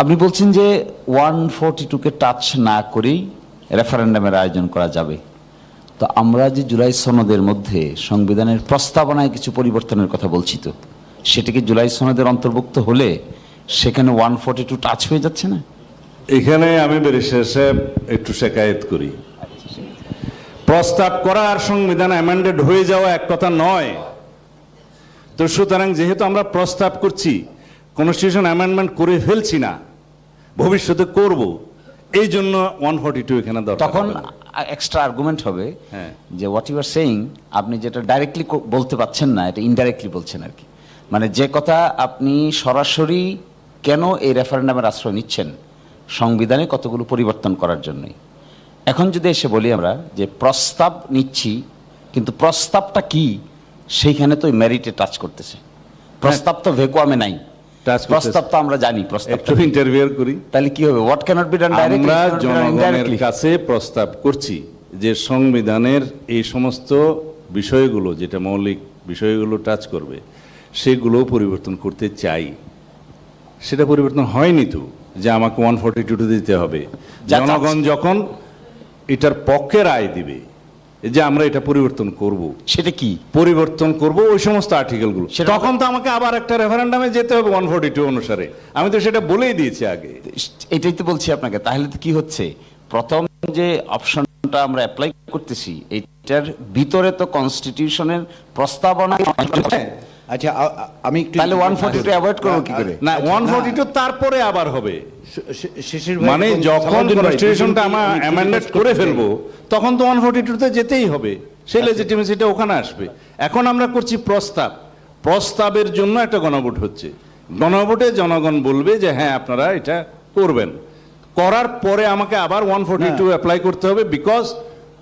আপনি বলছেন যে ওয়ান ফোরটি টুকে টাচ না করেই রেফারেন্ডামের আয়োজন করা যাবে। তো আমরা যে জুলাই সনদের মধ্যে সংবিধানের প্রস্তাবনায় কিছু পরিবর্তনের কথা বলছি তো, সেটিকে জুলাই সনদের অন্তর্ভুক্ত হলে সেখানে ওয়ান ফোরটি টু টাচ হয়ে যাচ্ছে না? এখানে আমি সাহেব একটু শেকায়ত করি। প্রস্তাব করা আর সংবিধান অ্যামেন্ডেড হয়ে যাওয়া এক কথা নয়। তো সুতরাং যেহেতু আমরা প্রস্তাব করছি কনস্টিটিউশন অ্যামেন্ডমেন্ট করে ফেলছি না ভবিষ্যতে করব। এই জন্য ওয়ান ফর্টি টু এখানে তখন এক্সট্রা আর্গুমেন্ট হবে হ্যাঁ। যে হোয়াট ইউ আর সেইং আপনি যেটা ডাইরেক্টলি বলতে পাচ্ছেন না এটা ইনডাইরেক্টলি বলছেন আর কি। মানে যে কথা আপনি সরাসরি কেন এই রেফারেন্ডামের আশ্রয় নিচ্ছেন সংবিধানে কতগুলো পরিবর্তন করার জন্যই। এখন যদি এসে বলি আমরা যে প্রস্তাব নিচ্ছি কিন্তু প্রস্তাবটা কি সেইখানে তো মেরিটে টাচ করতেছে। প্রস্তাব তো ভেকুয়ামে নাই। প্রস্তাব তো আমরা জানি প্রস্তাব একটু ইন্টারভিউ করি। তাহলে কি হবে? হোয়াট ক্যানট বি ডান আমরা জনগণের কাছে প্রস্তাব করছি যে সংবিধানের এই সমস্ত বিষয়গুলো যেটা মৌলিক বিষয়গুলো টাচ করবে সেগুলো পরিবর্তন করতে চাই। সেটা পরিবর্তন হয়নি তো যে আমাকে ওয়ান ফর্টি টু দিতে হবে। জনগণ যখন এটার পক্ষে রায় দিবে যে আমরা এটা পরিবর্তন করব। সেটা কি? পরিবর্তন করব ওই সমস্ত আর্টিকেলগুলো তখন তো আমাকে আবার একটা রেফারেন্ডামে যেতে হবে ওয়ান ফোর্টি টু অনুসারে। আমি তো সেটা বলেই দিয়েছি আগে। এটাই তো বলছি আপনাকে। তাহলে তো কি হচ্ছে? প্রথম যে অপশনটা আমরা অ্যাপ্লাই করতেছি এটার ভিতরে তো কনস্টিটিউশনের প্রস্তাবনা আচ্ছা আমি একটু তাহলে ওয়ান ফোর্টি টু অ্যাভয়েড করব কি করে? না আচ্ছা, ওয়ান না। ফর্টি টু তারপরে আবার হবে। শি- শি- শিশির ভাই মানে যখন কনস্টিটিউশনটা আমরা আমি অ্যামেন্ডেড করে ফেলব তখন তো ওয়ান ফর্টি টুতে যেতেই হবে। সেই লেজিটিমেসিটা ওখানে আসবে। এখন আমরা করছি প্রস্তাব। প্রস্তাবের জন্য একটা গণভোট হচ্ছে। গণভোটে জনগণ বলবে যে হ্যাঁ আপনারা এটা করবেন। করার পরে আমাকে আবার ওয়ান ফর্টি টু অ্যাপ্লাই করতে হবে বিকজ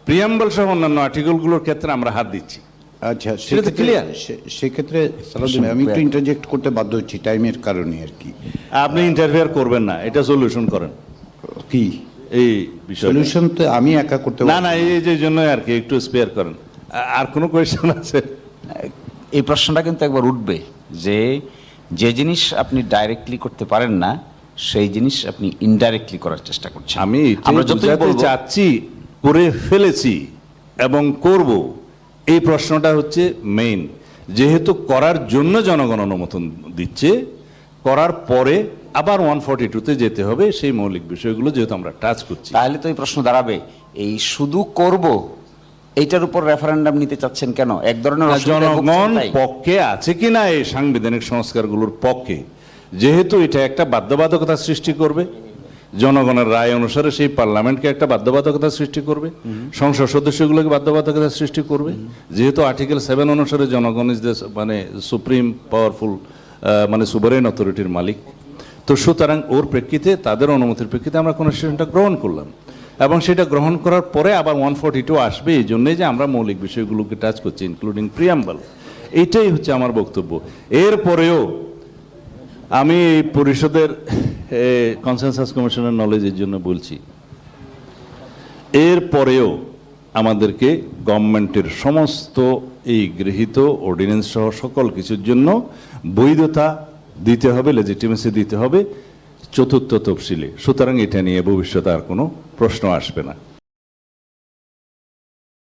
প্রিয়াম্বল সহ অন্যান্য আর্টিকেলগুলোর ক্ষেত্রে আমরা হাত দিচ্ছি। আচ্ছা সেটা তো সেক্ষেত্রে সালাউদ্দিন আমি একটু ইন্টারজেক্ট করতে বাধ্য হচ্ছি টাইমের কারণে আর কি। আপনি ইন্টারফেয়ার করবেন না এটা সলিউশন করেন। কি? এই বিষয় সলিউশন তো আমি একা করতে না না এই যে জন্য আর কি একটু স্পেয়ার করেন। আর কোনো কোয়েশ্চেন আছে? এই প্রশ্নটা কিন্তু একবার উঠবে যে যে জিনিস আপনি ডাইরেক্টলি করতে পারেন না সেই জিনিস আপনি ইনডাইরেক্টলি করার চেষ্টা করছেন। আমি আমরা যতই চাচ্ছি করে ফেলেছি এবং করব এই প্রশ্নটা হচ্ছে মেইন যেহেতু করার জন্য জনগণ অনুমোদন দিচ্ছে করার পরে আবার ওয়ান ফর্টি টুতে যেতে হবে সেই মৌলিক বিষয়গুলো যেহেতু আমরা টাচ করছি। তাহলে তো এই প্রশ্ন দাঁড়াবে। এই শুধু করব এইটার উপর রেফারেন্ডাম নিতে চাচ্ছেন কেন? এক ধরনের না, জনগণ পক্ষে আছে কিনা এই সাংবিধানিক সংস্কারগুলোর পক্ষে? যেহেতু এটা একটা বাধ্যবাধকতা সৃষ্টি করবে। জনগণের রায় অনুসারে সেই পার্লামেন্টকে একটা বাধ্যবাধকতা সৃষ্টি করবে সংসদ সদস্যগুলোকে বাধ্যবাধকতা সৃষ্টি করবে। যেহেতু আর্টিকেল সেভেন অনুসারে জনগণ ইজ দ্য মানে সুপ্রিম পাওয়ারফুল মানে সুভারেন অথরিটির মালিক তো সুতরাং ওর প্রেক্ষিতে তাদের অনুমতির প্রেক্ষিতে আমরা কোনো কনস্টিটিউশনটা গ্রহণ করলাম। এবং সেটা গ্রহণ করার পরে আবার ওয়ান ফর্টি টু আসবে এই জন্যই যে আমরা মৌলিক বিষয়গুলোকে টাচ করছি ইনক্লুডিং প্রিয়াম্বল এইটাই হচ্ছে আমার বক্তব্য। এরপরেও আমি এই পরিষদের কনসেনসাস কমিশনের নলেজের জন্য বলছি। এরপরেও আমাদেরকে গভর্নমেন্টের সমস্ত এই গৃহীত অর্ডিন্যান্স সহ সকল কিছুর জন্য বৈধতা দিতে হবে লেজিটিমেসি দিতে হবে, চতুর্থ তফসিলে। সুতরাং এটা নিয়ে ভবিষ্যতে আর কোনো প্রশ্ন আসবে না।